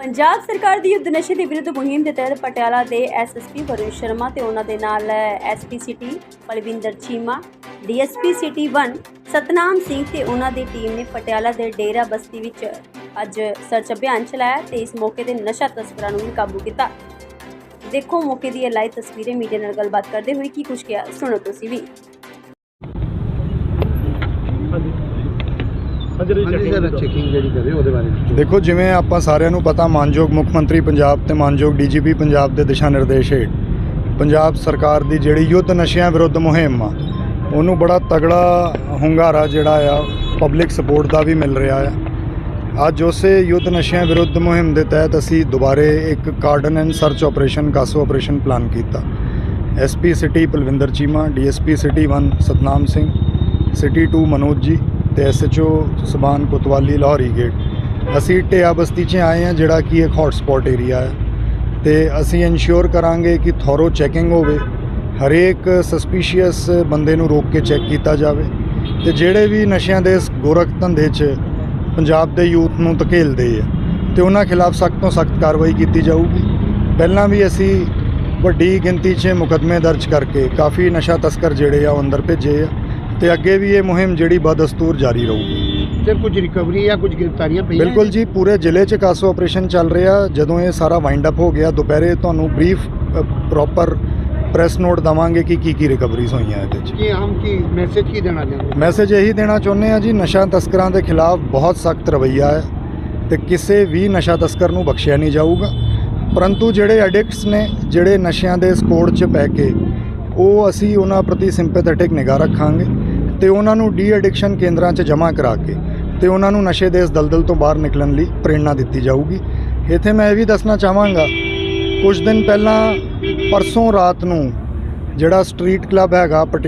ਪੰਜਾਬ ਸਰਕਾਰ ਦੀ ਯੁੱਧ ਨਸ਼ੇ ਦੇ ਵਿਰੁੱਧ ਮੁਹਿੰਮ ਦੇ ਤਹਿਤ ਪਟਿਆਲਾ ਦੇ ਐਸਐਸਪੀ ਵਰੁਣ ਸ਼ਰਮਾ ਤੇ ਉਹਨਾਂ ਦੇ ਨਾਲ SP city Palwinder Cheema DSP city 1 Satnam Singh ਤੇ ਉਹਨਾਂ ਦੀ ਟੀਮ ਨੇ ਪਟਿਆਲਾ ਦੇ ਡੇਰਾ ਬਸਤੀ ਵਿੱਚ ਅੱਜ ਸਰਚ ਅਭਿਆਨ ਚਲਾਇਆ ਤੇ ਇਸ ਮੌਕੇ ਤੇ ਨਸ਼ਾ ਤਸਕਰਾਂ ਨੂੰ ਵੀ ਕਾਬੂ ਕੀਤਾ। ਦੇਖੋ ਮੌਕੇ ਦੀ ਇਹ ਲਾਈਵ ਤਸਵੀਰਾਂ ਮੀਡੀਆ ਨਾਲ ਗੱਲਬਾਤ ਕਰਦੇ ਹੋਏ ਕੀ ਕੁਝ ਕਿਹਾ, ਸੁਣੋ ਤੁਸੀਂ ਵੀ। ਹਾਂਜੀ ਹਾਂਜੀ ਸਰ ਚੈਕਿੰਗ ਜਿਹੜੀ ਕਰੇ ਉਹਦੇ ਬਾਰੇ। ਵਿੱਚ ਦੇਖੋ ਜਿਵੇਂ ਆਪਾਂ ਸਾਰਿਆਂ ਨੂੰ ਪਤਾ ਮਾਨਯੋਗ ਮੁੱਖ ਮੰਤਰੀ ਪੰਜਾਬ ਤੇ ਮਾਨਯੋਗ ਡੀਜੀਪੀ ਪੰਜਾਬ ਦੇ ਦਿਸ਼ਾ ਨਿਰਦੇਸ਼ ਹੇਠ ਪੰਜਾਬ ਸਰਕਾਰ ਦੀ ਜਿਹੜੀ ਯੁੱਧ ਨਸ਼ਿਆਂ ਵਿਰੁੱਧ ਮੁਹਿੰਮ ਆ ਉਹਨੂੰ ਬੜਾ ਤਗੜਾ ਹੁੰਗਾਰਾ ਜਿਹੜਾ ਆ ਪਬਲਿਕ ਸਪੋਰਟ ਦਾ ਵੀ ਮਿਲ ਰਿਹਾ ਆ। ਅੱਜ ਉਸੇ ਯੁੱਧ ਨਸ਼ਿਆਂ ਵਿਰੁੱਧ ਮੁਹਿੰਮ ਦੇ ਤਹਿਤ ਅਸੀਂ ਦੁਬਾਰੇ ਇੱਕ cordon and search operation CASO operation plan ਕੀਤਾ। SP city Palwinder Cheema DSP city 1 Satnam Singh city 2 Manoj ji ਤੇ ਐਸਐਚਓ ਸਬਾਨ ਕੋਤਵਾਲੀ ਲਾਹੌਰੀ ਗੇਟ ਅਸੀਂ ਟਿਆ ਬਸਤੀ 'ਚ ਆਏ ਹਾਂ, ਜਿਹੜਾ ਕਿ ਇੱਕ ਹੌਟ ਏਰੀਆ ਹੈ। ਤੇ ਅਸੀਂ ਇਨਸ਼ੋਰ ਕਰਾਂਗੇ ਕਿ ਥੋਰੋ ਚੈਕਿੰਗ ਹੋਵੇ, ਹਰੇਕ ਸਸਪੀਸ਼ੀਅਸ ਬੰਦੇ ਨੂੰ ਰੋਕ ਕੇ ਚੈੱਕ ਕੀਤਾ ਜਾਵੇ। ਤੇ ਜਿਹੜੇ ਵੀ ਨਸ਼ਿਆਂ ਦੇ ਗੋਰਖ ਧੰਦੇ 'ਚ ਪੰਜਾਬ ਦੇ ਯੂਥ ਨੂੰ ਧਕੇਲਦੇ ਆ, ਤੇ ਉਹਨਾਂ ਖਿਲਾਫ ਸਖਤ ਤੋਂ ਸਖਤ ਕਾਰਵਾਈ ਕੀਤੀ ਜਾਊਗੀ। ਪਹਿਲਾਂ ਵੀ ਅਸੀਂ ਵੱਡੀ ਗਿਣਤੀ 'ਚ ਮੁਕੱਦਮੇ ਦਰਜ ਕਰਕੇ ਕਾਫੀ ਨਸ਼ਾ ਤਸਕਰ ਜਿਹੜੇ ਆ ਉਹ ਅੰਦਰ ਭੇਜੇ ਆ। ਤੇ ਅੱਗੇ ਵੀ ਇਹ ਮੁਹਿੰਮ ਜਿਹੜੀ ਬਦਸਤੂਰ ਜਾਰੀ ਰਹੂਗੀ। ਸਰ ਕੁਝ ਰਿਕਵਰੀ ਜਾਂ ਕੁਝ ਗ੍ਰਿਫਤਾਰੀਆਂ ਪਈਆਂ ਬਿਲਕੁਲ ਜੀ? ਪੂਰੇ ਜ਼ਿਲ੍ਹੇ 'ਚ ਕਾਸੋ ਆਪਰੇਸ਼ਨ ਚੱਲ ਰਿਹਾ। ਜਦੋਂ ਇਹ ਸਾਰਾ ਵਾਈਂਡ ਅਪ ਹੋ ਗਿਆ ਦੁਪਹਿਰੇ ਤੁਹਾਨੂੰ ਬਰੀਫ ਪ੍ਰੋਪਰ ਪ੍ਰੈਸ ਨੋਟ ਦਵਾਂਗੇ ਕਿ ਕੀ ਕੀ ਰਿਕਵਰੀਜ਼ ਹੋਈਆਂ ਇਹਦੇ 'ਚ। ਕੀ ਹਮ ਕੀ ਮੈਸੇਜ ਕੀ ਦੇਣਾ ਚਾਹੁੰਦੇ ਮੈਸੇਜ ਇਹੀ ਦੇਣਾ ਚਾਹੁੰਦੇ ਆ ਜੀ ਨਸ਼ਾ ਤਸਕਰਾਂ ਦੇ ਖਿਲਾਫ ਬਹੁਤ ਸਖਤ ਰਵੱਈਆ ਹੈ ਤੇ ਕਿਸੇ ਵੀ ਨਸ਼ਾ ਤਸਕਰ ਨੂੰ ਬਖਸ਼ਿਆ ਨਹੀਂ ਜਾਊਗਾ। ਪਰੰਤੂ ਜਿਹੜੇ ਐਡਿਕਟਸ ਨੇ ਜਿਹੜੇ ਨਸ਼ਿਆਂ ਦੇ ਸਕੋੜ 'ਚ ਪੈ ਕੇ ਉਹ ਅਸੀਂ ਉਹਨਾਂ ਪ੍ਰਤੀ ਸਿੰਪੈਥੈਟਿਕ ਨਿਗਾਹ ਰੱਖਾਂਗੇ। ਤੇ ਉਹਨਾਂ ਨੂੰ ਡੀ ਐਡਿਕਸ਼ਨ ਕੇਂਦਰਾਂ 'ਚ ਜਮ੍ਹਾਂ ਕਰਾ ਕੇ ਤੇ ਉਹਨਾਂ ਨੂੰ ਨਸ਼ੇ ਦੇ ਇਸ ਦਲਦਲ ਤੋਂ ਬਾਹਰ ਨਿਕਲਣ ਲਈ ਪ੍ਰੇਰਣਾ ਦਿੱਤੀ ਜਾਊਗੀ। ਇੱਥੇ ਮੈਂ ਇਹ ਵੀ ਦੱਸਣਾ ਚਾਹਾਂਗਾ, ਕੁਝ ਦਿਨ ਪਹਿਲਾਂ ਪਰਸੋਂ ਰਾਤ ਨੂੰ ਜਿਹੜਾ ਸਟਰੀਟ ਕਲੱਬ ਹੈਗਾ ਪਟਿਆਲਾ